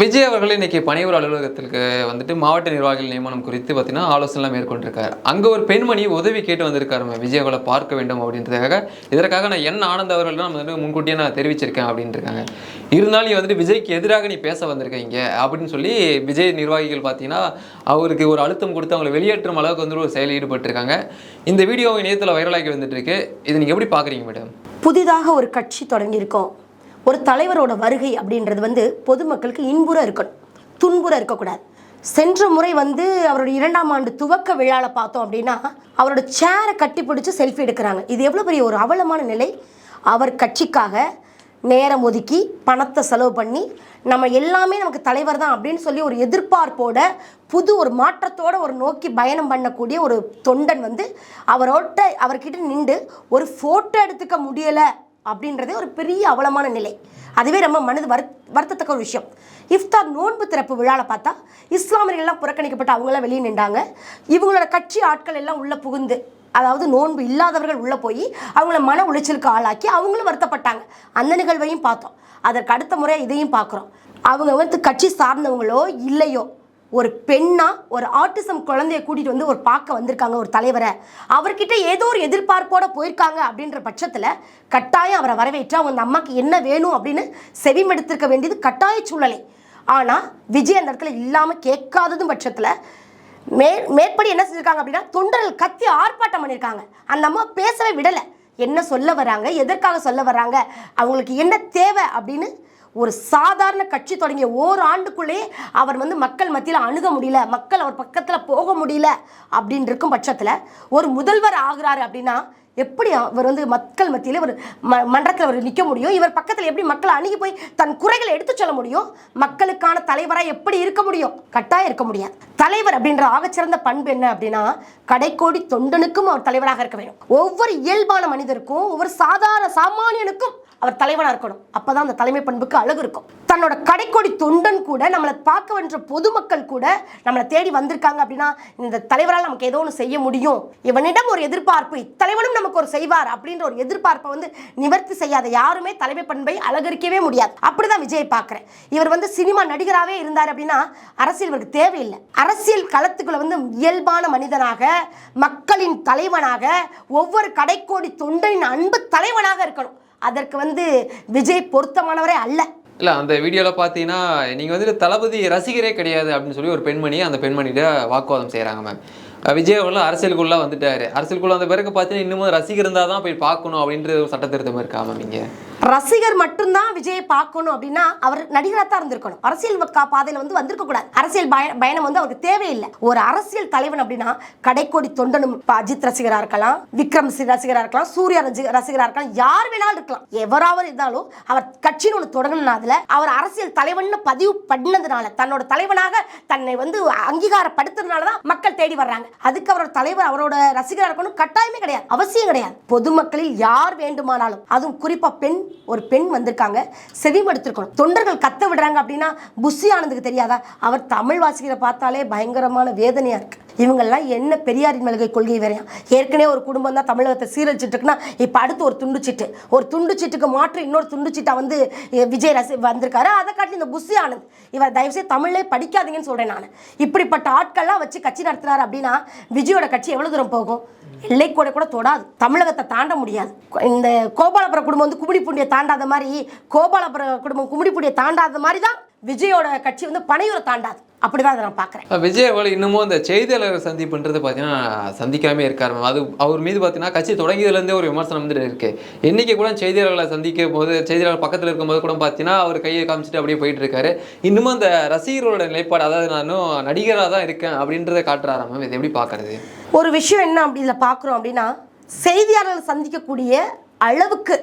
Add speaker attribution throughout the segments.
Speaker 1: விஜய் அவர்கள் இன்னைக்கு பணியூர் அலுவலகத்திற்கு வந்துட்டு மாவட்ட நிர்வாகிகள் நியமனம் குறித்து பார்த்தீங்கன்னா ஆலோசனை மேற்கொண்டிருக்காரு. அங்கே ஒரு பெண்மணி உதவி கேட்டு வந்திருக்காரு விஜய் அவர்களை பார்க்க வேண்டும் அப்படின்றதுக்காக. இதற்காக நான் என்ன ஆனந்த அவர்கள் தான் வந்துட்டு முன்கூட்டியே நான் தெரிவிச்சிருக்கேன் அப்படின்னு இருக்காங்க இருந்தாலும் நீ வந்துட்டு விஜய்க்கு எதிராக நீ பேச வந்திருக்கீங்க அப்படின்னு சொல்லி விஜய் நிர்வாகிகள் பார்த்தீங்கன்னா அவருக்கு ஒரு அழுத்தம் கொடுத்து அவங்களை வெளியேற்றும் அளவுக்கு வந்து ஒரு செயலில் ஈடுபட்டிருக்காங்க. இந்த வீடியோ இணையத்தில் வைரலாகி வந்துட்டு இருக்கு. இது நீங்கள் எப்படி பார்க்குறீங்க மேடம்?
Speaker 2: புதிதாக ஒரு கட்சி தொடங்கியிருக்கோம். ஒரு தலைவரோட வருகை அப்படின்றது வந்து பொதுமக்களுக்கு இன்புற இருக்கணும் துன்புற இருக்கக்கூடாது. சென்ற முறை வந்து அவருடைய இரண்டாம் ஆண்டு துவக்க விழாவில் பார்த்தோம் அப்படின்னா அவரோட சேரை கட்டி பிடிச்சி செல்ஃபி எடுக்கிறாங்க. இது எவ்வளோ பெரிய ஒரு அவலமான நிலை. அவர் கட்சிக்காக நேரம் ஒதுக்கி பணத்தை செலவு பண்ணி நம்ம எல்லாமே நமக்கு தலைவர் தான் அப்படின்னு சொல்லி ஒரு எதிர்பார்ப்போட புது ஒரு மாற்றத்தோட ஒரு நோக்கி பயணம் பண்ணக்கூடிய ஒரு தொண்டன் வந்து அவரோட அவர்கிட்ட நின்று ஒரு ஃபோட்டோ எடுத்துக்க முடியலை அப்படின்றதே ஒரு பெரிய அவலமான நிலை. அதுவே ரொம்ப மனது வரு வருத்தத்தக்க ஒரு விஷயம். இஃப்தார் நோன்பு திறப்பு விழாவில் பார்த்தா இஸ்லாமியர்கள்லாம் புறக்கணிக்கப்பட்டு அவங்களாம் வெளியே நின்றாங்க. இவங்களோட கட்சி ஆட்கள் எல்லாம் உள்ளே புகுந்து அதாவது நோன்பு இல்லாதவர்கள் உள்ளே போய் அவங்கள மன உளைச்சலுக்கு ஆளாக்கி அவங்களும் வருத்தப்பட்டாங்க. அந்த நிகழ்வையும் பார்த்தோம். அதற்கு அடுத்த முறை இதையும் பார்க்குறோம். அவங்க வந்து கட்சி சார்ந்தவங்களோ இல்லையோ ஒரு பெண்ணாக ஒரு ஆட்டிசம் குழந்தைய கூட்டிகிட்டு வந்து ஒரு பார்க்க வந்திருக்காங்க ஒரு தலைவரை. அவர்கிட்ட ஏதோ ஒரு எதிர்பார்ப்போட போயிருக்காங்க அப்படின்ற பட்சத்தில் கட்டாயம் அவரை வரவேற்று அவங்க அந்த என்ன வேணும் அப்படின்னு செவிமெடுத்திருக்க வேண்டியது கட்டாய சூழ்நிலை. ஆனால் விஜய் அந்த இடத்துல இல்லாமல் கேட்காததும் பட்சத்தில் மே மேற்படி என்ன செஞ்சுருக்காங்க அப்படின்னா தொண்டர்கள் கத்தி ஆர்ப்பாட்டம் பண்ணியிருக்காங்க அந்த அம்மா பேசவே விடலை. என்ன சொல்ல வராங்க? எதற்காக சொல்ல வராங்க? அவங்களுக்கு என்ன தேவை அப்படின்னு ஒரு சாதாரண கட்சி தொடங்கிய ஓராண்டுக்குள்ளேயே அவர் வந்து மக்கள் மத்தியில் அணுக முடியல மக்கள் அவர் பக்கத்தில் போக முடியல அப்படின்னு இருக்கும் பட்சத்தில் ஒரு முதல்வர் ஆகிறாரு அப்படின்னா எப்படி அவர் வந்து மக்கள் மத்தியில் ஒரு ம மன்றத்தில் அவர் நிற்க முடியும்? இவர் பக்கத்தில் எப்படி மக்களை அணுகி போய் தன் குறைகளை எடுத்து சொல்ல முடியும்? மக்களுக்கான தலைவராக எப்படி இருக்க முடியும்? கட்டாயம் இருக்க முடியாது. தலைவர் அப்படின்ற ஆகச்சிறந்த பண்பு என்ன அப்படின்னா கடைக்கோடி தொண்டனுக்கும் அவர் தலைவராக இருக்க வேண்டும். ஒவ்வொரு இயல்பான மனிதருக்கும் ஒவ்வொரு சாதாரண சாமானியனுக்கும் அவர் தலைவனாக இருக்கணும். அப்போ தான் அந்த தலைமை பண்புக்கு அழகு இருக்கும். தன்னோட கடைக்கோடி தொண்டன் கூட நம்மளை பார்க்க வென்ற பொதுமக்கள் கூட நம்மளை தேடி வந்திருக்காங்க அப்படின்னா இந்த தலைவரால் நமக்கு ஏதோ ஒன்று செய்ய முடியும். இவனிடம் ஒரு எதிர்பார்ப்பு இத்தலைவனும் நமக்கு ஒரு செய்வார் அப்படின்ற ஒரு எதிர்பார்ப்பை வந்து நிவர்த்தி செய்யாத யாருமே தலைமை பண்பை அலங்கரிக்கவே முடியாது. அப்படிதான் விஜய் பார்க்குறேன். இவர் வந்து சினிமா நடிகராகவே இருந்தார் அப்படின்னா அரசியல் இவருக்கு தேவையில்லை. அரசியல் களத்துக்குள்ள வந்து இயல்பான மனிதனாக மக்களின் தலைவனாக ஒவ்வொரு கடைக்கோடி தொண்டனின் அன்பு தலைவனாக இருக்கணும். அதற்கு வந்து விஜய் பொருத்தமானவரே அல்ல.
Speaker 1: இல்லை அந்த வீடியோவில் பார்த்தீங்கன்னா நீங்கள் வந்துட்டு தளபதி ரசிகரே கிடையாது அப்படின்னு சொல்லி ஒரு பெண்மணி அந்த பெண்மணிகிட்ட வாக்குவாதம் செய்கிறாங்க மேம் விஜய் அவர்களும் அரசியலுக்குள்ளே வந்துட்டார். அரசியலுக்குள்ளே வந்த பிறகு பார்த்தீங்கன்னா இன்னமும் ரசிகர் இருந்தால் தான் போய் பார்க்கணும் அப்படின்ற ஒரு சட்ட திருத்தம் இருக்கா மேம் நீங்கள்
Speaker 2: ரசிகர் மட்டும்தான் விஜயை பார்க்கணும் அப்படின்னா அவர் நடிகராக தான் இருந்திருக்கணும். அரசியல் பாதையில் வந்து வந்திருக்க கூடாது. அரசியல் பயணம் வந்து அவருக்கு தேவையில்லை. ஒரு அரசியல் தலைவன் அப்படின்னா கடைக்கோடி தொண்டனும் அஜித் ரசிகராக இருக்கலாம் விக்ரம் சி- இருக்கலாம் சூர்யா ரசிகராக இருக்கலாம் யார் வேணாலும் இருக்கலாம். எவராவது இருந்தாலும் அவர் கட்சின்னு ஒன்று தொடங்கினதுல அவர் அரசியல் தலைவன் பதிவு பண்ணதுனால தன்னோட தலைவனாக தன்னை வந்து அங்கீகாரப்படுத்துறதுனால தான் மக்கள் தேடி வர்றாங்க. அதுக்கு அவரோட தலைவர் அவரோட ரசிகராக இருக்கணும் கட்டாயமே கிடையாது. அவசியம் கிடையாது. பொதுமக்களில் யார் வேண்டுமானாலும் அதுவும் குறிப்பாக பெண் ஒரு பெண் வந்திருக்காங்க. செவிமடுத்திருக்கணும். தொண்டர்கள் கத்த விடுறாங்க அப்படின்னா புஷி ஆனந்துக்கு தெரியாதா? அவர் தமிழ் வாசிக்கிற பார்த்தாலே பயங்கரமான வேதனையாக இருக்குது இவங்கெல்லாம் என்ன பெரியாரின் மளிகை கொள்கை வரையும் ஏற்கனவே ஒரு குடும்பம் தான் தமிழகத்தை சீரழிச்சிட்டு இருக்குன்னா இப்போ அடுத்து ஒரு துண்டுச்சீட்டு ஒரு துண்டுச்சீட்டுக்கு மாற்று இன்னொரு துண்டுச்சீட்டா வந்து விஜய் ரசி வந்திருக்காரு. அதை காட்டி இந்த புஷி ஆனந்த் இவர் தயவுசெய்து தமிழே படிக்காதீங்கன்னு சொல்கிறேன் நான். இப்படிப்பட்ட ஆட்கள்லாம் வச்சு கட்சி நடத்துனார் அப்படின்னா விஜயோட கட்சி எவ்வளோ தூரம் போகும்? எல்லை கூட தொடாது. தமிழகத்தை தாண்ட முடியாது. இந்த கோபாலபுர குடும்பம் வந்து கும்மிடிப்பூண்டியை தாண்டாத மாதிரி கோபாலபுர குடும்பம் கும்மிடிப்பூண்டியை தாண்டாத மாதிரி தான் விஜயோட கட்சி வந்து பனையூரை தாண்டாது. அப்படிதான் அதை நான் பார்க்குறேன்.
Speaker 1: விஜய் இன்னமும் அந்த செய்தியாளர் சந்திப்புன்றது பார்த்தீங்கன்னா சந்திக்காமே இருக்காரு அது அவர் மீது பார்த்தீங்கன்னா கட்சி தொடங்கியதுலேருந்தே ஒரு விமர்சனம் வந்துட்டு இருக்கு. இன்னைக்கு கூட செய்தியாளர்களை சந்திக்கும் போது செய்தியாளர் பக்கத்தில் இருக்கும்போது கூட பார்த்தீங்கன்னா அவர் கையை காமிச்சிட்டு அப்படியே போயிட்டு இருக்காரு. இன்னமும் அந்த ரசிகர்களோட நிலைப்பாடு அதாவது நானும் நடிகராக தான் இருக்கேன் அப்படின்றத காட்டுறாரா மேம்? இதை எப்படி பார்க்கறது?
Speaker 2: ஒரு விஷயம் என்ன அப்படி இதில் பார்க்குறோம் அப்படின்னா செய்தியாளர்கள் சந்திக்கக்கூடிய அளவுக்கு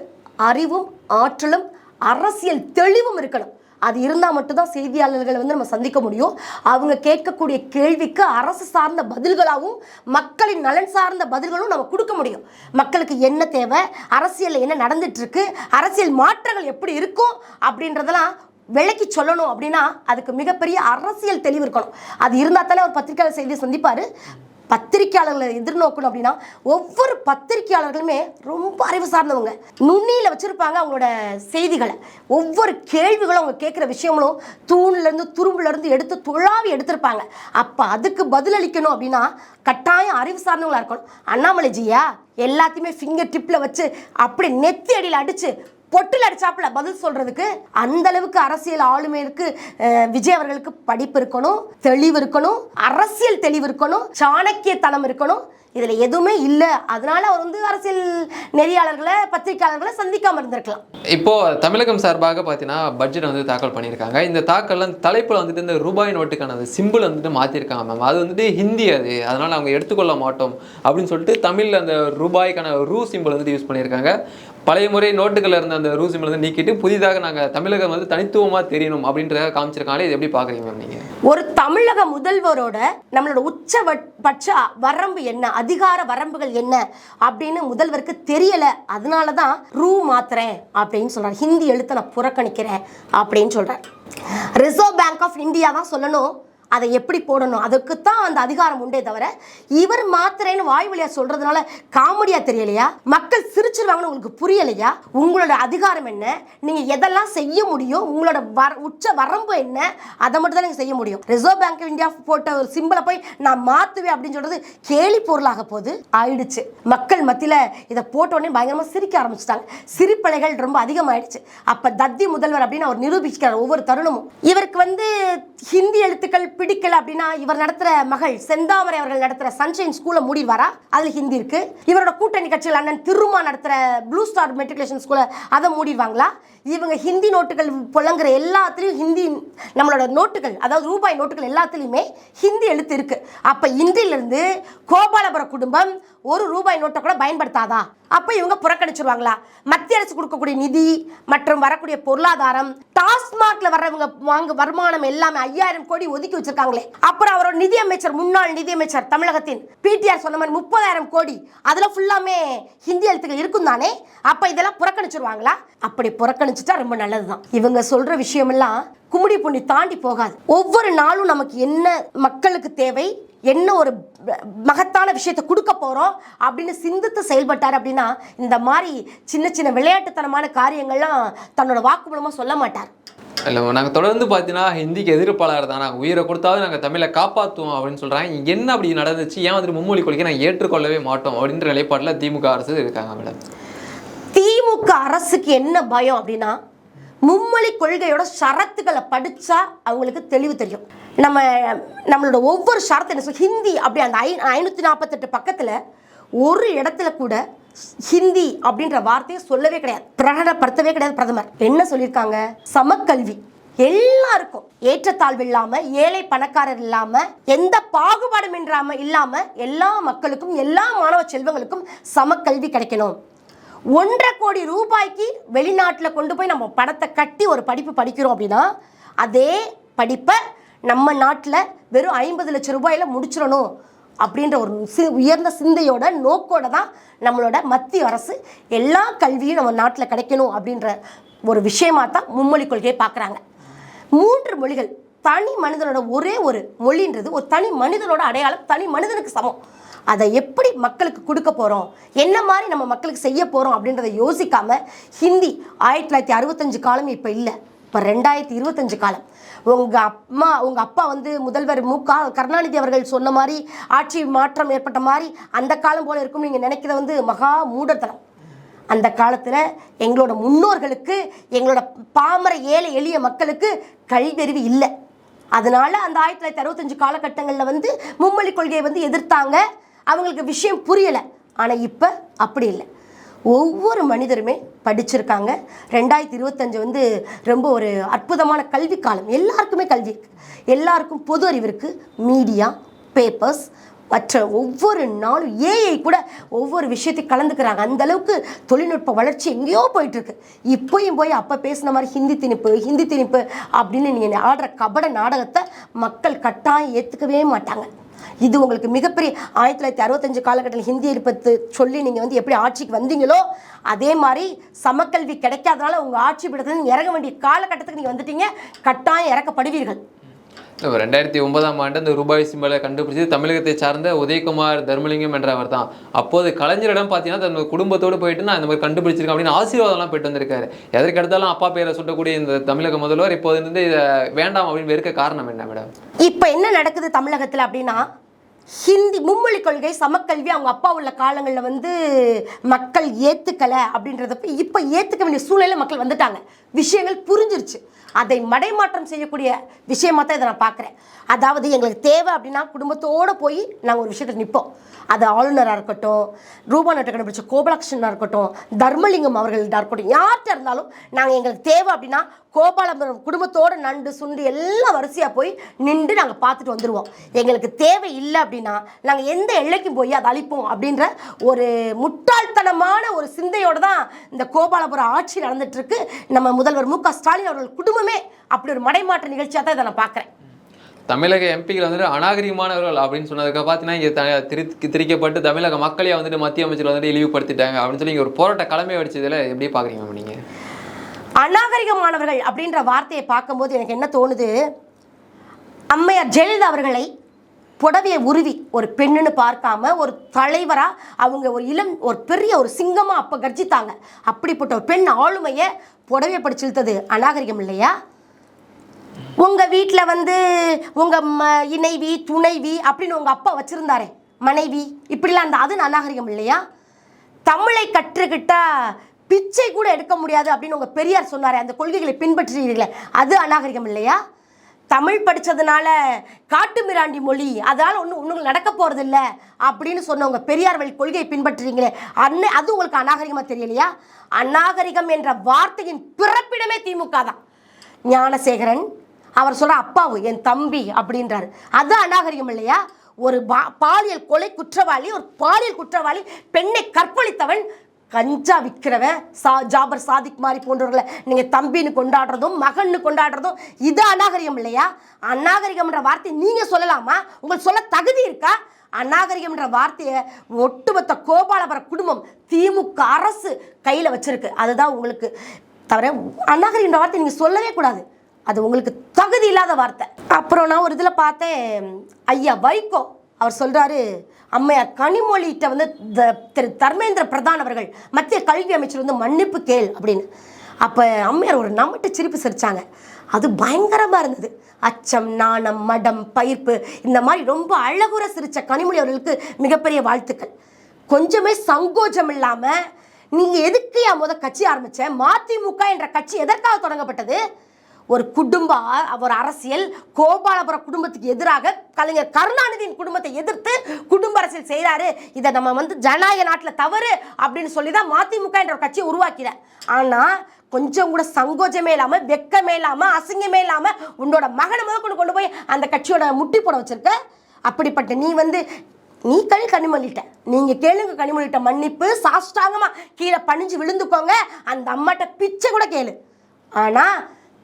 Speaker 2: அறிவும் ஆற்றலும் அரசியல் தெளிவும் இருக்கணும். அது இருந்தால் மட்டும்தான் செய்தியாளர்களை வந்து நம்ம சந்திக்க முடியும். அவங்க கேட்கக்கூடிய கேள்விக்கு அரசு சார்ந்த பதில்களாகவும் மக்களின் நலன் சார்ந்த பதில்களும் நம்ம கொடுக்க முடியும். மக்களுக்கு என்ன தேவை அரசியலில் என்ன நடந்துட்டுருக்கு அரசியல் மாற்றங்கள் எப்படி இருக்கும் அப்படின்றதெல்லாம் விளக்கி சொல்லணும் அப்படின்னா அதுக்கு மிகப்பெரிய அரசியல் தெளிவு இருக்கணும். அது இருந்தால் தானே ஒரு பத்திரிகையாளர் செய்தியை சந்திப்பார். பத்திரிக்கையாளர்களை எதிர்நோக்கணும் அப்படின்னா ஒவ்வொரு பத்திரிக்கையாளர்களுமே ரொம்ப அறிவு சார்ந்தவங்க. நுண்ணியில் வச்சுருப்பாங்க அவங்களோட செய்திகளை. ஒவ்வொரு கேள்விகளும் அவங்க கேட்குற விஷயங்களும் தூண்லேருந்து துரும்புலேருந்து எடுத்து துழாவி எடுத்திருப்பாங்க. அப்போ அதுக்கு பதிலளிக்கணும் அப்படின்னா கட்டாயம் அறிவு சார்ந்தவங்களா இருக்கணும். அண்ணாமலைஜியா எல்லாத்தையுமே ஃபிங்கர் டிப்பில் வச்சு அப்படி நெத்தி அடியில் அடித்து பொட்டில் அடிச்சாப்புல பதில் சொல்றதுக்கு அந்த அளவுக்கு அரசியல் ஆளுமைக்கு விஜய் அவர்களுக்கு படிப்பு இருக்கணும் தெளிவு இருக்கணும் அரசியல் தெளிவு இருக்கணும் சாணக்கியத்தனம் இருக்கணும். இதுல எதுவுமே இல்லை. அதனால அவர் வந்து அரசியல் நெறியாளர்களை பத்திரிகையாளர்களை சந்திக்காம இருந்திருக்கலாம்.
Speaker 1: இப்போ தமிழகம் சார்பாக பார்த்தீங்கன்னா பட்ஜெட் வந்து தாக்கல் பண்ணியிருக்காங்க. இந்த தாக்கல்ல அந்த தலைப்பில் வந்துட்டு இந்த ரூபாய் நோட்டுக்கான அந்த சிம்பிள் வந்துட்டு மாற்றிருக்காங்க மேம் அது வந்துட்டு ஹிந்தி அது. அதனால் அவங்க எடுத்துக்கொள்ள மாட்டோம் அப்படின்னு சொல்லிட்டு தமிழில் அந்த ரூபாய்க்கான ரூ சிம்பிள் வந்துட்டு யூஸ் பண்ணியிருக்காங்க. பழைய முறை நோட்டுகளில் இருந்த அந்த ரூல்ஸ் வந்து நீக்கிட்டு புதிதாக நாங்கள் தமிழகம் வந்து தனித்துவமாக தெரியணும் அப்படின்றத காமிச்சிருக்காங்களே இது எப்படி பார்க்குறீங்க மேம் நீங்கள்
Speaker 2: ஒரு தமிழக முதல்வரோட நம்மளோட உச்சபட்ச வரம்பு என்ன? அதிகார வரம்புகள் என்ன? அப்படின்னு முதல்வருக்கு தெரியலை. அதனால தான் ரூ மாத்துறேன் அப்படின்னு சொல்கிறார் ஹிந்தி எழுத்தை நான் புறக்கணிக்கிறேன் அப்படின்னு சொல்கிறேன் ரிசர்வ் பேங்க் ஆஃப் இந்தியா தான் சொல்லணும். அதை எப்படி போடணும்? அதுக்கு தான் அந்த அதிகாரம் உண்டே தவிர இவர் மாத்திரைன்னு வாய் வழியா சொல்றதுனால காமெடியா தெரியலையா? மக்கள் சிரிச்சிருவாங்கன்னு உங்களுக்கு புரியலையா? உங்களோட அதிகாரம் என்ன? நீங்க எதெல்லாம் செய்ய முடியும்? உங்களோட வர உச்ச வரம்பு என்ன? அதை மட்டும் தான் நீங்க செய்ய முடியும். ரிசர்வ் பேங்க் ஆஃப் இந்தியா போட்ட ஒரு சிம்பிளை போய் நான் மாத்துவேன் அப்படின்னு சொல்றது கேலி பொருளாக போகுது ஆயிடுச்சு. மக்கள் மத்தியில இதை போட்டோடனே பயங்கரமாக பயங்கரமா சிரிக்க ஆரம்பிச்சிட்டாங்க. சிரிப்பலைகள் ரொம்ப அதிகமாயிடுச்சு. அப்ப தத்தி முதல்வர் அப்படின்னு அவர் நிரூபிக்கிறார் ஒவ்வொரு தருணமும். இவருக்கு வந்து ஹிந்தி எழுத்துக்கள் பிடிக்கல அப்படின்னா இவர் நடத்துற மகள் செந்தாமரை அவர்கள் நடத்துற சன்ஷைன் ஸ்கூலை மூடிடுவாரா அதுல ஹிந்தி இருக்கு. இவரோட கூட்டணி கட்சிகள் அண்ணன் திருமா நடத்துற ப்ளூ ஸ்டார் மெட்ரிகுலேஷன் ஸ்கூலை அதை மூடிடுவாங்களா? இவங்க ஹிந்தி நோட்டுகள் புழங்குற எல்லாத்துலேயும் ஹிந்தி நம்மளோட நோட்டுகள் அதாவது ரூபாய் நோட்டுகள் எல்லாத்துலேயுமே ஹிந்தி எழுத்து இருக்கு. அப்ப இன்றிலிருந்து கோபாலபுர குடும்பம் ஒரு ரூபாய் நோட்டை கூட பயன்படுத்தாதா? அப்போ இவங்க புறக்கணிச்சிருவாங்களா? மத்திய அரசு கொடுக்கக்கூடிய நிதி மற்றும் வரக்கூடிய பொருளாதாரம் டாஸ்மாக்ல வர்றவங்க வாங்க வருமானம் எல்லாமே ஐயாயிரம் கோடி ஒதுக்கி வச்சிருக்காங்களே. அப்புறம் அவரோட நிதியமைச்சர் முன்னாள் நிதியமைச்சர் தமிழகத்தின் பிடிஆர் சொன்ன மாதிரி முப்பதாயிரம் கோடி அதில் ஃபுல்லாமே ஹிந்தி எழுத்துக்கள் இருக்கும் தானே அப்போ இதெல்லாம் புறக்கணிச்சிருவாங்களா? அப்படி புறக்கணிச்சுட்டா ரொம்ப நல்லதுதான். இவங்க சொல்ற விஷயமெல்லாம் கும்மிடி பொண்ணி தாண்டி போகாது. ஒவ்வொரு நாளும் நமக்கு என்ன மக்களுக்கு தேவை என்ன ஒரு மகத்தான விஷயத்தை கொடுக்க போகிறோம் அப்படின்னு சிந்தித்து செயல்பட்டார் அப்படின்னா இந்த மாதிரி சின்ன சின்ன விளையாட்டுத்தனமான காரியங்கள்லாம் தன்னோட வாக்கு மூலமாக சொல்ல மாட்டார்.
Speaker 1: இல்லை நாங்கள் தொடர்ந்து பார்த்தீங்கன்னா ஹிந்திக்கு எதிர்ப்பாளர் தான்? நாங்கள் உயிரை கொடுத்தாவது நாங்கள் தமிழை காப்பாற்றுவோம் அப்படின்னு சொல்கிறாங்க என்ன அப்படி நடந்துச்சு? ஏன் வந்துட்டு மும்மொழி கொள்கை நாங்கள் ஏற்றுக்கொள்ளவே மாட்டோம் அப்படின்ற நிலைப்பாட்டில் திமுக அரசு இருக்காங்க மேடம்.
Speaker 2: திமுக அரசுக்கு என்ன பயம் அப்படின்னா மும்மொழி கொள்கையோட ஷரத்துக்களை படித்தா அவங்களுக்கு தெளிவு தெரியும். நம்ம நம்மளோட ஒவ்வொரு ஷரத்து என்ன சொல் ஹிந்தி அப்படி அந்த ஐ ஐநூற்றி நாற்பத்தெட்டு பக்கத்தில் ஒரு இடத்துல கூட ஹிந்தி அப்படின்ற வார்த்தையை சொல்லவே கிடையாது. பிரகடனப்படுத்தவே கிடையாது பிரதமர். என்ன சொல்லியிருக்காங்க? சமக்கல்வி. எல்லாருக்கும் ஏற்றத்தாழ்வு இல்லாம ஏழை பணக்காரர் இல்லாம எந்த பாகுபாடும் இன்றாம இல்லாம எல்லா மக்களுக்கும் எல்லா மாணவ செல்வங்களுக்கும் சமக்கல்வி கிடைக்கணும். ஒன்றரை கோடி ரூபாய்க்கு வெளிநாட்டில் கொண்டு போய் நம்ம படத்தை கட்டி ஒரு படிப்பு படிக்கிறோம் அப்படின்னா அதே படிப்பை நம்ம நாட்டில் வெறும் ஐம்பது லட்சம் ரூபாயில் முடிச்சிடணும் அப்படின்ற ஒரு சி- உயர்ந்த சிந்தையோட நோக்கோட தான் நம்மளோட மத்திய அரசு எல்லா கல்வியும் நம்ம நாட்டில் கிடைக்கணும் அப்படின்ற ஒரு விஷயமா தான் மும்மொழி கொள்கையை பார்க்குறாங்க. மூன்று மொழிகள் தனி மனிதனோட ஒரே ஒரு மொழின்றது ஒரு தனி மனிதனோட அடையாளம் தனி மனிதனுக்கு சமம். அதை எப்படி மக்களுக்கு கொடுக்க போகிறோம் என்ன மாதிரி நம்ம மக்களுக்கு செய்ய போகிறோம் அப்படின்றத யோசிக்காமல் ஹிந்தி ஆயிரத்தி தொள்ளாயிரத்தி அறுபத்தஞ்சு காலம் இப்போ இல்லை. இப்போ ரெண்டாயிரத்தி இருபத்தஞ்சு காலம். உங்கள் அம்மா உங்கள் அப்பா வந்து முதல்வர் மு. க. கருணாநிதி அவர்கள் சொன்ன மாதிரி ஆட்சி மாற்றம் ஏற்பட்ட மாதிரி அந்த காலம் போல இருக்கும் நீங்கள் நினைக்கிறது வந்து மகா மூடத்தனம். அந்த காலத்தில் எங்களோட முன்னோர்களுக்கு எங்களோட பாமர ஏழை எளிய மக்களுக்கு கல்வியறிவு இல்லை. அதனால் அந்த ஆயிரத்தி தொள்ளாயிரத்தி அறுபத்தஞ்சு காலகட்டங்களில் வந்து மும்மொழி கொள்கையை வந்து எதிர்த்தாங்க அவங்களுக்கு விஷயம் புரியலை. ஆனால் இப்போ அப்படி இல்லை. ஒவ்வொரு மனிதருமே படிச்சிருக்காங்க. ரெண்டாயிரத்தி இருபத்தஞ்சு வந்து ரொம்ப ஒரு அற்புதமான கல்வி காலம். எல்லாருக்குமே கல்வி எல்லாருக்கும் பொது அறிவு இருக்குது மீடியா பேப்பர்ஸ் மற்ற ஒவ்வொரு நாளும் ஏஐ கூட ஒவ்வொரு விஷயத்தையும் கலந்துக்கிறாங்க. அந்த அளவுக்கு தொழில்நுட்ப வளர்ச்சி எங்கேயோ போயிட்டுருக்கு. இப்போயும் போய் அப்போ பேசின மாதிரி ஹிந்தி திணிப்பு ஹிந்தி திணிப்பு அப்படின்னு நீங்கள் ஆடுற கபட நாடகத்தை மக்கள் கட்டாயம் ஏற்றுக்கவே மாட்டாங்க. இது உங்களுக்கு மிகப்பெரிய ஆயிரத்தி தொள்ளாயிரத்தி அறுபத்தஞ்சு காலகட்டத்தில் ஹிந்தி இருப்பத்து சொல்லி நீங்கள் வந்து எப்படி ஆட்சிக்கு வந்தீங்களோ அதே மாதிரி சமக்கல்வி கிடைக்காதனால உங்கள் ஆட்சி பீடத்துல இருந்து இறங்க வேண்டிய காலகட்டத்துக்கு நீங்கள் வந்துட்டீங்க. கட்டாயம் இறக்கப்படுவீர்கள்
Speaker 1: ரெண்டாயிரத்தி ஒன்பதாம் ஆண்டு அந்த ரூபாய் சிம்பலை கண்டுபிடிச்சது தமிழகத்தை சார்ந்த உதயகுமார் தர்மலிங்கம் என்றவர் தான். அப்போது கலைஞரிடம் பார்த்தீங்கன்னா தன் குடும்பத்தோடு போயிட்டு நான் இந்த மாதிரி கண்டுபிடிச்சிருக்கேன் அப்படின்னு ஆசீர்வாதம்லாம் போயிட்டு வந்திருக்காரு. எதற்கு எடுத்தாலும் அப்பா பேரை சுட்டக்கூடிய இந்த தமிழக முதல்வர் இப்போது இதை வேண்டாம் அப்படின்னு வெறுக்க காரணம் என்ன மேடம்?
Speaker 2: இப்போ என்ன நடக்குது தமிழகத்தில் அப்படின்னா ஹிந்தி மும்மொழி கொள்கை சமக்கல்வி அவங்க அப்பா உள்ள காலங்களில் வந்து மக்கள் ஏற்றுக்கலை அப்படின்றத இப்போ ஏற்றுக்க வேண்டிய சூழ்நிலை மக்கள் வந்துட்டாங்க. விஷயங்கள் புரிஞ்சிருச்சு. அதை மடைமாற்றம் செய்யக்கூடிய விஷயமாக தான் இதை நான் பார்க்குறேன். அதாவது எங்களுக்கு தேவை அப்படின்னா குடும்பத்தோடு போய் நாங்கள் ஒரு விஷயத்தில் நிற்போம் அது ஆளுநராக இருக்கட்டும் ரூபா நட்டு கண்டுபிடிச்ச கோபாலகிருஷ்ணனாக இருக்கட்டும் தர்மலிங்கம் அவர்கள்டா இருக்கட்டும் யார்கிட்ட இருந்தாலும் நாங்கள் எங்களுக்கு தேவை அப்படின்னா கோபாலபுரம் குடும்பத்தோடு நண்டு சுண்டு எல்லாம் வரிசையாக போய் நின்று நாங்கள் பார்த்துட்டு வந்துடுவோம் எங்களுக்கு தேவை இல்லை அப்படின்னா நாங்கள் எந்த எல்லைக்கும் போய் அதை அழிப்போம் அப்படின்ற ஒரு முட்டாள்தனமான ஒரு சிந்தையோடு தான் இந்த கோபாலபுரம் ஆட்சி நடந்துட்டுருக்கு நம்ம முதல்வர் மு க ஸ்டாலின் அவர்கள் குடும்பமே அப்படி ஒரு மடைமாற்ற நிகழ்ச்சியாக தான் இதை நான் பார்க்குறேன்.
Speaker 1: தமிழக எம்பிகள் வந்துட்டு அநாகரிகமானவர்கள் அப்படின்னு சொன்னதுக்கு பார்த்தீங்கன்னா இங்கே திரி திரிக்கப்பட்டு தமிழக மக்களையே வந்துட்டு மத்திய அமைச்சர் வந்துட்டு இழிவுபடுத்திட்டாங்க அப்படின்னு சொல்லி இங்கே ஒரு போராட்ட கிளம்பி அடிச்சதில் எப்படி பார்க்குறீங்க நீங்கள்
Speaker 2: அநாகரிகமானவர்கள் அப்படின்ற வார்த்தையை பார்க்கும்போது எனக்கு என்ன தோணுது? அம்மையார் ஜெயலலிதா அவர்களை புடவையை உருவி ஒரு பெண்ணுன்னு பார்க்காம ஒரு தலைவராக அவங்க ஒரு இளம் ஒரு பெரிய ஒரு சிங்கமாக அப்போ கர்ஜித்தாங்க. அப்படிப்பட்ட ஒரு பெண் ஆளுமையை புடவையை படிச்சு இழுத்தது அநாகரிகம் இல்லையா? உங்கள் வீட்டில் வந்து உங்கள் ம இணைவி துணைவி அப்படின்னு உங்கள் அப்பா வச்சுருந்தாரே மனைவி இப்படிலாம் அந்த அது அநாகரிகம் இல்லையா? தமிழை கற்றுக்கிட்டா பிச்சை கூட எடுக்க முடியாது அப்படின்னு உங்கள் பெரியார் சொன்னார் அந்த கொள்கைகளை பின்பற்றுறீர்களே அது அநாகரிகம் இல்லையா? தமிழ் படித்ததுனால காட்டு மிராண்டி மொழி அதனால் ஒன்றும் ஒன்றும் நடக்க போகிறதில்ல அப்படின்னு சொன்னவங்க பெரியார் வழி கொள்கையை பின்பற்றுறீங்களே அன்னை அது உங்களுக்கு அநாகரிகமாக தெரியலையா? அநாகரிகம் என்ற வார்த்தையின் பிறப்பிடமே திமுக தான். ஞானசேகரன் அவர் சொல்கிற அப்பாவு என் தம்பி அப்படின்றாரு. அது அநாகரிகம் இல்லையா? ஒரு பா- பாலியல் கொலை குற்றவாளி ஒரு பாலியல் குற்றவாளி பெண்ணை கற்பழித்தவன் கஞ்சா விற்கிறவன் சா ஜாபர் சாதிக் மாதிரி போன்றவர்களை நீங்கள் தம்பின்னு கொண்டாடுறதும் மகன்னு கொண்டாடுறதும் இது அநாகரிகம் இல்லையா? அநாகரிகம்ன்ற வார்த்தை நீங்கள் சொல்லலாமா? உங்களுக்கு சொல்ல தகுதி இருக்கா? அநாகரிகம்ன்ற வார்த்தையை ஒட்டுமொத்த கோபாலபுர குடும்பம் திமுக அரசு கையில் வச்சிருக்கு. அதுதான் உங்களுக்கு தவிர அநாகரிகம்ன்ற வார்த்தை நீங்கள் சொல்லவே கூடாது. அது உங்களுக்கு தகுதி இல்லாத வார்த்தை. அப்புறம் நான் ஒரு இதில் பார்த்தேன். ஐயா வைகோ. அவர் சொல்கிறாரு அம்மையார் கனிமொழிகிட்ட வந்து த- திரு தர்மேந்திர பிரதான் அவர்கள் மத்திய கல்வி அமைச்சர் வந்து மன்னிப்பு கேள் அப்படின்னு. அப்போ அம்மையார் ஒரு நம்மட்டு சிரிப்பு சிரிச்சாங்க. அது பயங்கரமாக இருந்தது. அச்சம் நாணம் மடம் பயிர்ப்பு இந்த மாதிரி ரொம்ப அழகுற சிரித்த கனிமொழி அவர்களுக்கு மிகப்பெரிய வாழ்த்துக்கள். கொஞ்சமே சங்கோஜம் இல்லாமல் நீங்கள் எதுக்கு என் முத கட்சி ஆரம்பித்த மதிமுக என்ற கட்சி எதற்காக தொடங்கப்பட்டது? ஒரு குடும்ப ஒரு அரசியல் கோபாலபுரம் குடும்பத்துக்கு எதிராக கலைஞர் கருணாநிதியின் குடும்பத்தை எதிர்த்து குடும்ப அரசியல் செய்கிறாரு இதை நம்ம வந்து ஜனநாயக நாட்டில் தவறு அப்படின்னு சொல்லி தான் மதிமுக என்ற ஒரு கட்சியை உருவாக்கிறேன் ஆனால் கொஞ்சம் கூட சங்கோஜமே இல்லாமல் வெக்கமே இல்லாமல் அசிங்கமே இல்லாமல் உன்னோட மகனை முதல் கொண்டு கொண்டு போய் அந்த கட்சியோட முட்டி போட வச்சிருக்க. அப்படிப்பட்ட நீ வந்து நீ கழி கனிமொழிட்ட. நீங்க கேளுங்க கனிமொழிட்ட மன்னிப்பு. சாஷ்டாங்கமா கீழே பணிஞ்சு விழுந்துக்கோங்க. அந்த அம்மாட்ட பிச்சை கூட கேளு. ஆனா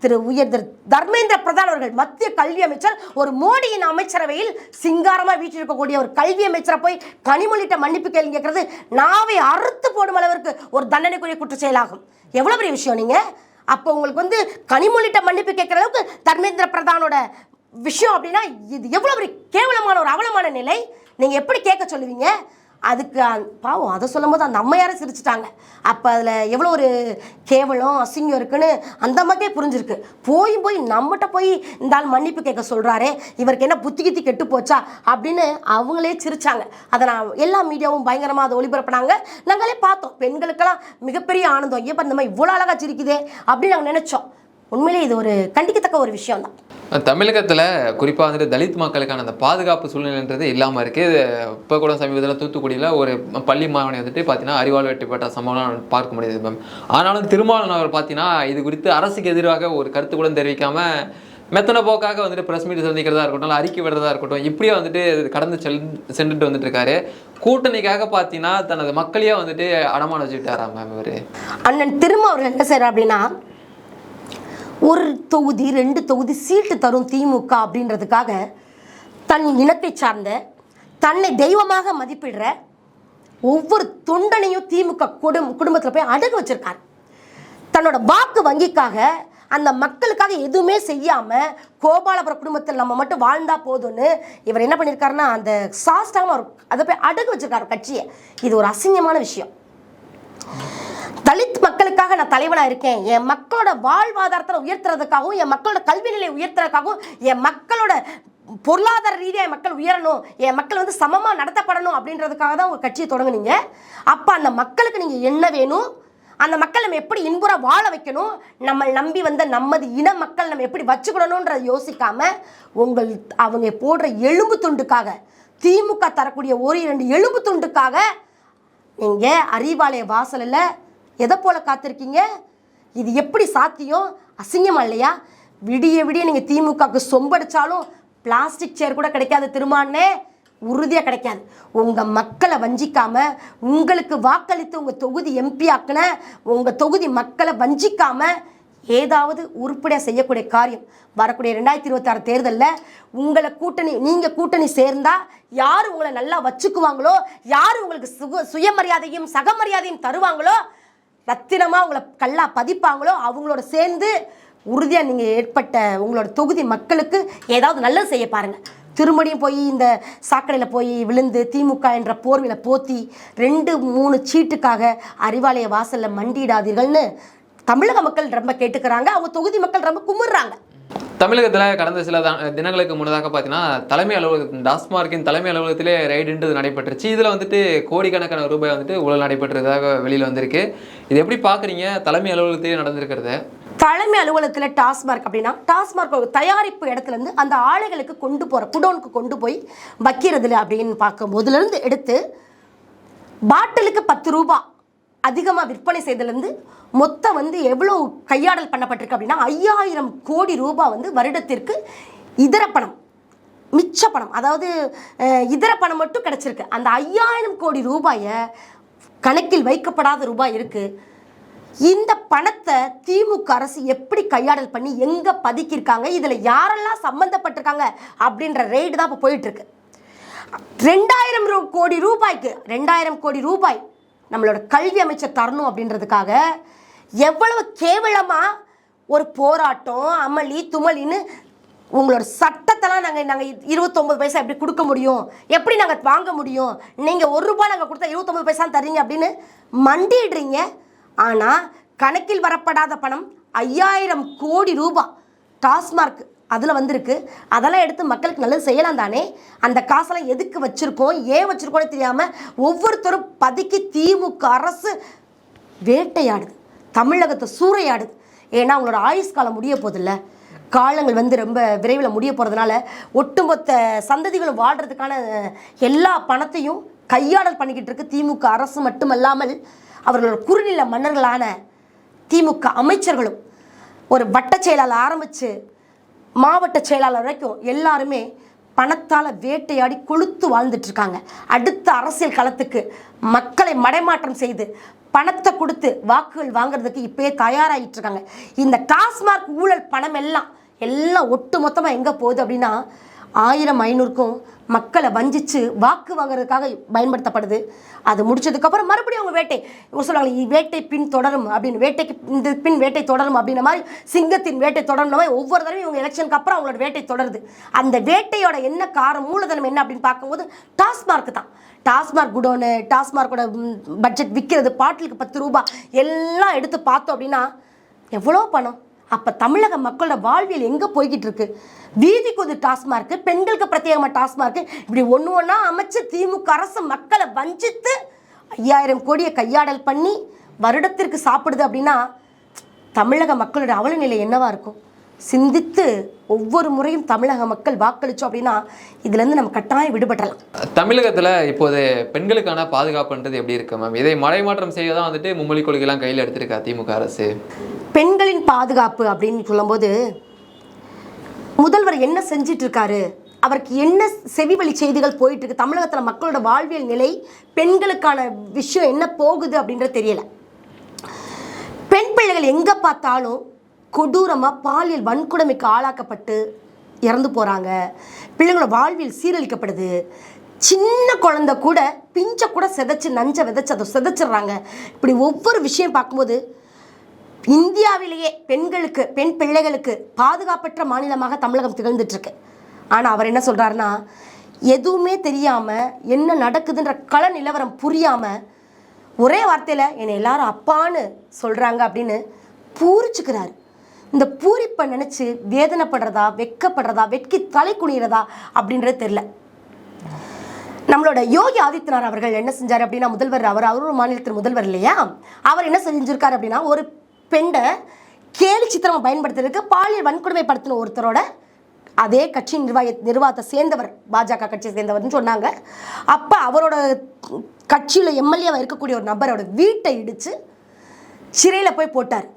Speaker 2: திரு உயர் திரு தர்மேந்திர பிரதான் அவர்கள் மத்திய கல்வி அமைச்சர் ஒரு மோடியின் அமைச்சரவையில் சிங்காரமாக வீட்டில் இருக்கக்கூடிய ஒரு கல்வி அமைச்சரை போய் கனிமொழிட்ட மன்னிப்பு கேள்வி கேட்கறது நாவை அறுத்து போடும் அளவிற்கு ஒரு தண்டனைக்குரிய குற்ற செயலாகும் எவ்வளோ பெரிய விஷயம் நீங்கள் அப்போ உங்களுக்கு வந்து கனிமொழிட்ட மன்னிப்பு கேட்குற அளவுக்கு தர்மேந்திர பிரதானோட விஷயம் அப்படின்னா இது எவ்வளோ பெரிய கேவலமான ஒரு அவலமான நிலை? நீங்கள் எப்படி கேட்க சொல்லுவீங்க? அதுக்கு பாவம் அதை சொல்லும்போது அந்த அம்மையாரை சிரிச்சிட்டாங்க. அப்போ அதில் எவ்வளோ ஒரு கேவலம் அசிங்கம் இருக்குன்னு அந்த அம்மாக்கே புரிஞ்சிருக்கு. போய் போய் நம்மகிட்ட போய் இந்த ஆள் மன்னிப்பு கேட்க சொல்கிறாரே இவருக்கு என்ன புத்தி கித்தி கெட்டு போச்சா அப்படின்னு அவங்களே சிரிச்சாங்க. அதை நான் எல்லா மீடியாவும் பயங்கரமாக அதை ஒளிபரப்புனாங்க. நாங்களே பார்த்தோம் பெண்களுக்கெல்லாம் மிகப்பெரிய ஆனந்தம். ஐயப்பா இந்த மாதிரி இவ்வளோ அழகாக சிரிக்குதே அப்படின்னு நாங்கள் நினச்சோம். உண்மையிலே இது ஒரு கண்டிக்கத்தக்க ஒரு விஷயம் தான்
Speaker 1: தமிழகத்தில் குறிப்பாக வந்துட்டு தலித் மக்களுக்கான அந்த பாதுகாப்பு சூழ்நிலைன்றது இல்லாமல் இருக்குது இப்போ கூட சமீபத்தில் தூத்துக்குடியில் ஒரு பள்ளி மாணவனை வந்துட்டு பார்த்தீங்கன்னா அறிவால் வெட்டிப்பட்ட சம்பவம்லாம் பார்க்க முடியுது மேம் ஆனாலும் திருமாவளவன் அவர் பார்த்தீங்கன்னா இது குறித்து அரசுக்கு எதிராக ஒரு கருத்து கூட தெரிவிக்காமல் மெத்தன போக்காக வந்துட்டு ப்ரெஸ் மீட் சந்திக்கிறதா இருக்கட்டும் இல்லை அறிக்கை விடுறதா இருக்கட்டும் இப்படியே வந்துட்டு கடந்து செல் சென்றுட்டு வந்துட்டு இருக்காரு. கூட்டணிக்காக பார்த்தீங்கன்னா தனது மக்களையே வந்துட்டு அடமான வச்சுக்கிட்டாரா மேம் இவர்?
Speaker 2: அண்ணன் திரும்ப அவர் என்ன செய்கிறார் அப்படின்னா ஒரு தொகுதி ரெண்டு தொகுதி சீட்டு தரும் திமுக அப்படின்றதுக்காக தன் இனத்தை சார்ந்த தன்னை தெய்வமாக மதிப்பிடுற ஒவ்வொரு தொண்டனையும் திமுக குடும் குடும்பத்தில் போய் அடகு வச்சிருக்கார். தன்னோட வாக்கு வங்கிக்காக அந்த மக்களுக்காக எதுவுமே செய்யாமல் கோபாலபுர குடும்பத்தில் நம்ம மட்டும் வாழ்ந்தா போதும்னு இவர் என்ன பண்ணியிருக்காருன்னா அந்த சாஸ்டாக அதை போய் அடகு வச்சிருக்காரு கட்சியை. இது ஒரு அசிங்கமான விஷயம். தலித் மக்களுக்காக நான் தலைவனாக இருக்கேன். என் மக்களோட வாழ்வாதாரத்தை உயர்த்துறதுக்காகவும் என் மக்களோட கல்வி நிலையை உயர்த்துறதுக்காகவும் என் மக்களோட பொருளாதார ரீதியாக என் மக்கள் உயரணும் என் மக்கள் வந்து சமமாக நடத்தப்படணும் அப்படின்றதுக்காக தான் உங்கள் கட்சியை தொடங்குனீங்க. அப்போ அந்த மக்களுக்கு நீங்கள் என்ன வேணும்? அந்த மக்கள் நம்ம எப்படி இன்புற வாழ வைக்கணும்? நம்ம நம்பி வந்த நமது இன மக்கள் நம்ம எப்படி வச்சுக்கணுன்றதை யோசிக்காம உங்கள் அவங்க போடுற எலும்பு துண்டுக்காக திமுக தரக்கூடிய ஒரு இரண்டு எலும்பு துண்டுக்காக நீங்கள் அறிவாலய வாசலில் எதை போல் காத்திருக்கீங்க? இது எப்படி சாத்தியம்? அசிங்கமாக இல்லையா? விடிய விடிய நீங்கள் திமுகவுக்கு சொம்படிச்சாலும் பிளாஸ்டிக் சேர் கூட கிடைக்காது திருமானே உறுதியாக கிடைக்காது. உங்கள் மக்களை வஞ்சிக்காமல் உங்களுக்கு வாக்களித்து உங்கள் தொகுதி எம்பி ஆக்கின உங்கள் தொகுதி மக்களை வஞ்சிக்காமல் ஏதாவது உருப்படியாக செய்யக்கூடிய காரியம் வரக்கூடிய ரெண்டாயிரத்தி இருபத்தாறு தேர்தலில் உங்களை கூட்டணி நீங்கள் கூட்டணி சேர்ந்தால் யார் உங்களை நல்லா வச்சுக்குவாங்களோ யார் உங்களுக்கு சுக சுயமரியாதையும் சகமரியாதையும் தருவாங்களோ ரத்தினமாக உங்களை கல்லா பதிப்பாங்களோ அவங்களோட சேர்ந்து உறுதியாக நீங்கள் ஏற்பட்ட உங்களோட தொகுதி மக்களுக்கு ஏதாவது நல்லது செய்ய பாருங்கள் திரும்படியும் போய் இந்த சாக்கடையில் போய் விழுந்து திமுக என்ற போர்வையில் போத்தி ரெண்டு மூணு சீட்டுக்காக அறிவாலய வாசலில் மண்டியிடாதீர்கள்னு தமிழக மக்கள் ரொம்ப கேட்டுக்கிறாங்க அவங்க தொகுதி மக்கள் ரொம்ப கும்பிடுறாங்க
Speaker 1: தமிழகத்தில் கடந்த சில தினங்களுக்கு முன்னதாக பார்த்தீங்கன்னா தலைமை அலுவலகத்தின் டாஸ்மார்க்கின் தலைமை அலுவலகத்திலே ரைடுன்றது நடைபெற்றுச்சு. இதில் வந்துட்டு கோடிக்கணக்கான ரூபாய் வந்துட்டு ஊழல் நடைபெற்றதாக வெளியில் வந்திருக்கு. இது எப்படி பார்க்குறீங்க தலைமை அலுவலகத்திலே நடந்திருக்கிறத?
Speaker 2: தலைமை அலுவலகத்தில் டாஸ்மார்க் அப்படின்னா டாஸ்மார்க் தயாரிப்பு இடத்துல இருந்து அந்த ஆலைகளுக்கு கொண்டு போகிற குடோனுக்கு கொண்டு போய் வைக்கிறதுல அப்படின்னு பார்க்கும் போதுலேருந்து எடுத்து பாட்டிலுக்கு பத்து ரூபா அதிகமாக விற்பனை செய்ததுலேருந்து மொத்தம் வந்து எவ்வளோ கையாடல் பண்ணப்பட்டிருக்கு அப்படின்னா ஐயாயிரம் கோடி ரூபாய் வந்து வருடத்திற்கு இதர பணம் மிச்ச பணம் அதாவது இதர பணம் மட்டும் கிடச்சிருக்கு. அந்த ஐயாயிரம் கோடி ரூபாயை கணக்கில் வைக்கப்படாத ரூபாய் இருக்குது இந்த பணத்தை திமுக அரசு எப்படி கையாடல் பண்ணி எங்கே பதுக்கியிருக்காங்க இதில் யாரெல்லாம் சம்மந்தப்பட்டிருக்காங்க அப்படின்ற ரெய்டு தான் இப்போ போயிட்டுருக்கு ரெண்டாயிரம் ரூ கோடி ரூபாய்க்கு ரெண்டாயிரம் கோடி ரூபாய் நம்மளோட கல்வி அமைச்சர் தரணும் அப்படின்றதுக்காக எவ்வளவு கேவலமாக ஒரு போராட்டம் அமளி துமளின்னு உங்களோட சட்டத்தெல்லாம் நாங்கள் நாங்கள் இருபத்தொம்பது பைசா எப்படி கொடுக்க முடியும்? எப்படி நாங்கள் வாங்க முடியும்? நீங்கள் ஒரு ரூபாய் நாங்கள் கொடுத்தா இருபத்தொம்பது பைசா தரீங்க அப்படின்னு மண்டிடுறீங்க ஆனால் கணக்கில் வரப்படாத பணம் ஐயாயிரம் கோடி ரூபாய். டாஸ்மார்க் அதில் வந்திருக்கு. அதெல்லாம் எடுத்து மக்களுக்கு நல்லது செய்யலாம் தானே? அந்த காசெல்லாம் எதுக்கு வச்சுருக்கோம்? ஏன் வச்சுருக்கோன்னு தெரியாமல் ஒவ்வொருத்தரும் பதுக்கி திமுக அரசு வேட்டையாடுது. தமிழகத்தை சூறையாடுது. ஏன்னா அவங்களோட ஆயுஸ் காலம் முடிய போதில்ல. காலங்கள் வந்து ரொம்ப விரைவில் முடிய போகிறதுனால ஒட்டுமொத்த சந்ததிகளும் வாழ்கிறதுக்கான எல்லா பணத்தையும் கையாடல் பண்ணிக்கிட்டு இருக்கு திமுக அரசு மட்டுமல்லாமல் அவர்களோட குறுநில மன்னர்களான திமுக அமைச்சர்களும். ஒரு வட்ட செயலால் ஆரம்பித்து மாவட்ட செயலாளர் வரைக்கும் எல்லாருமே பணத்தால் வேட்டையாடி கொளுத்து வாழ்ந்துட்டுருக்காங்க அடுத்த அரசியல் களத்துக்கு மக்களை மடைமாற்றம் செய்து பணத்தை கொடுத்து வாக்குகள் வாங்குறதுக்கு இப்பயே தயாராகிட்டு இருக்காங்க இந்த டாஸ்மார்க் ஊழல் பணம் எல்லாம் எல்லாம் ஒட்டு மொத்தமாக எங்கே போகுது அப்படின்னா ஆயிரம் ஐநூறுக்கும் மக்களை வஞ்சிச்சு வாக்கு வாங்குறதுக்காக பயன்படுத்தப்படுது. அது முடிச்சதுக்கப்புறம் மறுபடியும் அவங்க வேட்டை இவங்க சொல்லுவாங்க வேட்டை பின் தொடரும் அப்படின்னு வேட்டைக்கு இந்த பின் வேட்டை தொடரும் அப்படின்ற மாதிரி சிங்கத்தின் வேட்டை தொடரும் மாதிரி ஒவ்வொரு தடவையும் இவங்க எலெக்ஷனுக்கு அப்புறம் அவங்களோட வேட்டை தொடருது. அந்த வேட்டையோட என்ன காரம் மூலதனம் என்ன அப்படின்னு பார்க்கும்போது டாஸ்மார்க் தான். டாஸ்மார்க் குடோனு டாஸ்மார்க்கோட பட்ஜெட் விற்கிறது பாட்டிலுக்கு பத்து ரூபாய் எல்லாம் எடுத்து பார்த்தோம் அப்படின்னா எவ்வளோ பணம்? அப்போ தமிழக மக்களோட வாழ்வியல் எங்கே போய்கிட்டு இருக்கு வீதிக்கு ஒரு டாஸ்மார்க்கு பெண்களுக்கு பிரத்யேகமாக டாஸ்மார்க்கு இப்படி ஒன்று ஒன்றா அமைச்சு திமுக அரசு மக்களை வஞ்சித்து ஐயாயிரம் கோடியை கையாடல் பண்ணி வருடத்திற்கு சாப்பிடுது அப்படின்னா தமிழக மக்களோட அவலநிலை என்னவாக இருக்கும்? சிந்தித்து ஒவ்வொரு முறையும் தமிழக மக்கள் வாக்களித்தோம் அப்படின்னா இதுலேருந்து நம்ம கட்டாயம் விடுபடலாம்.
Speaker 1: தமிழகத்தில் இப்போது பெண்களுக்கான பாதுகாப்புன்றது எப்படி இருக்கு மேம் இதை மலைமாற்றம் செய்ய தான் வந்துட்டு மும்மொழி கொள்கைலாம் கையில் எடுத்திருக்கா திமுக அரசு?
Speaker 2: பெண்களின் பாதுகாப்பு அப்படின்னு சொல்லும்போது முதல்வர் என்ன செஞ்சிட்டு இருக்காரு அவருக்கு என்ன செவிவழி செய்திகள் போயிட்டு இருக்கு தமிழகத்தில் மக்களோட வாழ்வியல் நிலை பெண்களுக்கான விஷயம் என்ன போகுது அப்படின்றது தெரியல. பெண் பிள்ளைகள் எங்கே பார்த்தாலும் கொடூரமாக பாலியல் வன்கொடுமைக்கு ஆளாக்கப்பட்டு இறந்து போகிறாங்க பிள்ளைங்களோட வாழ்வியல் சீரழிக்கப்படுது. சின்ன குழந்த கூட பிஞ்சை கூட செதைச்சு நஞ்சை விதைச்சு அதை செதைச்சிடுறாங்க. இப்படி ஒவ்வொரு விஷயம் பார்க்கும்போது இந்தியாவிலேயே பெண்களுக்கு பெண் பிள்ளைகளுக்கு பாதுகாப்பற்ற மாநிலமாக தமிழகம் திகழ்ந்துட்டுருக்கு. ஆனால் அவர் என்ன சொல்கிறாருன்னா எதுவுமே தெரியாமல் என்ன நடக்குதுன்ற கள நிலவரம் புரியாமல் ஒரே வார்த்தையில் என்னை எல்லாரும் அப்பான்னு சொல்கிறாங்க அப்படின்னு பூரிச்சுக்கிறாரு. இந்த பூரிப்பை நினச்சி வேதனைப்படுறதா வெட்கப்படுறதா வெட்கி தலை குனிகிறதா அப்படின்றது தெரில நம்மளோட யோகி ஆதித்யநாத் அவர்கள் என்ன செஞ்சார் அப்படின்னா முதல்வர் அவர் அவர் ஒரு மாநிலத்தின் முதல்வர் இல்லையா? அவர் என்ன செஞ்சிருக்காரு அப்படின்னா ஒரு பெண்ணை கேலி சித்திரம் பயன்படுத்துறதுக்கு பாலியல் வன்கொடுமை படுத்தின ஒருத்தரோட அதே கட்சி நிர்வாக நிர்வாகத்தை சேர்ந்தவர் பாஜக கட்சியை சேர்ந்தவர்னு சொன்னாங்க. அப்போ அவரோட கட்சியில் எம்எல்ஏவாக இருக்கக்கூடிய ஒரு நபரோட வீட்டை இடித்து சிறையில் போய் போட்டார்.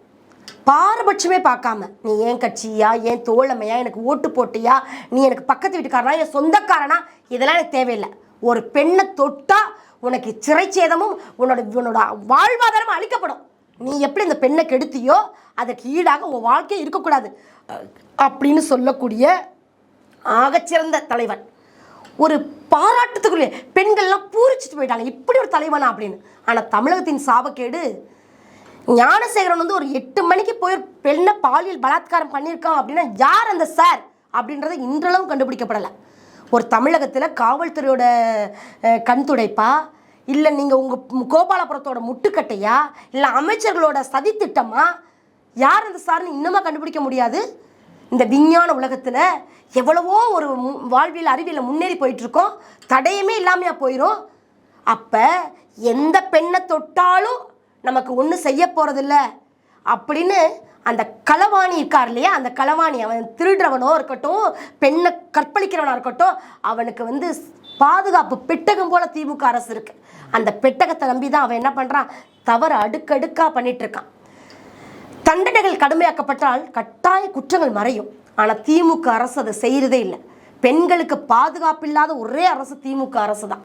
Speaker 2: பாரபட்சமே பார்க்காம நீ ஏன் கட்சியா? ஏன் தோழமையா? எனக்கு ஓட்டு போட்டியா? நீ எனக்கு பக்கத்து வீட்டுக்காரனா? என் சொந்தக்காரனா? இதெல்லாம் எனக்கு தேவையில்லை. ஒரு பெண்ணை தொட்டா உனக்கு சிறைச்சேதமும் உன்னோட உன்னோட வாழ்வாதாரமும் அளிக்கப்படும் நீ எப்படி இந்த பெண்ணை கெடுத்தியோ அதற்கு ஈடாக உன் வாழ்க்கை இருக்கக்கூடாது. அப்படின்னு சொல்லக்கூடிய ஆகச்சிறந்த தலைவன். ஒரு பாராட்டத்துக்குரிய பெண்கள்லாம் பூரிச்சிட்டு போயிட்டாங்க. இப்படி ஒரு தலைவனா அப்படின்னு. ஆனால் தமிழகத்தின் சாபக்கேடு ஞானசேகரன் வந்து ஒரு எட்டு மணிக்கு போய் பெண்ணை பாலியல் பலாத்காரம் பண்ணியிருக்கான் அப்படின்னா யார் அந்த சார் அப்படின்றத இன்றளவும் கண்டுபிடிக்கப்படலை. ஒரு தமிழகத்தில் காவல்துறையோட கண் துடைப்பா இல்லை நீங்கள் உங்கள் கோபாலபுரத்தோட முட்டுக்கட்டையா? இல்லை அமைச்சர்களோட சதித்திட்டமா? யார் அந்த சார்னு இன்னுமா கண்டுபிடிக்க முடியாது? இந்த விஞ்ஞான உலகத்தில் எவ்வளவோ ஒரு வாழ்வியல் அறிவியல் முன்னேறி போயிட்டுருக்கோம். தடையுமே இல்லாமையா போயிடும் அப்போ எந்த பெண்ணை தொட்டாலும் நமக்கு ஒன்றும் செய்ய போகிறதில்ல அப்படின்னு அந்த களவாணி இருக்கார் இல்லையா? அந்த களவாணி அவன் திருடுறவனோ இருக்கட்டும் பெண்ணை கற்பழிக்கிறவனாக இருக்கட்டும் அவனுக்கு வந்து பாதுகாப்பு பெட்டகம் போல திமுக அரசு இருக்கு. அந்த பெட்டகத்தை நம்பி தான் அவன் என்ன பண்றான்? தவறு அடுக்கடுக்கா பண்ணிட்டு இருக்கான். தண்டனைகள் கடுமையாக்கப்பட்டால் கட்டாய குற்றங்கள் மறையும். ஆனால் திமுக அரசு அதை செய்கிறதே இல்லை. பெண்களுக்கு பாதுகாப்பு இல்லாத ஒரே அரசு திமுக அரசு தான்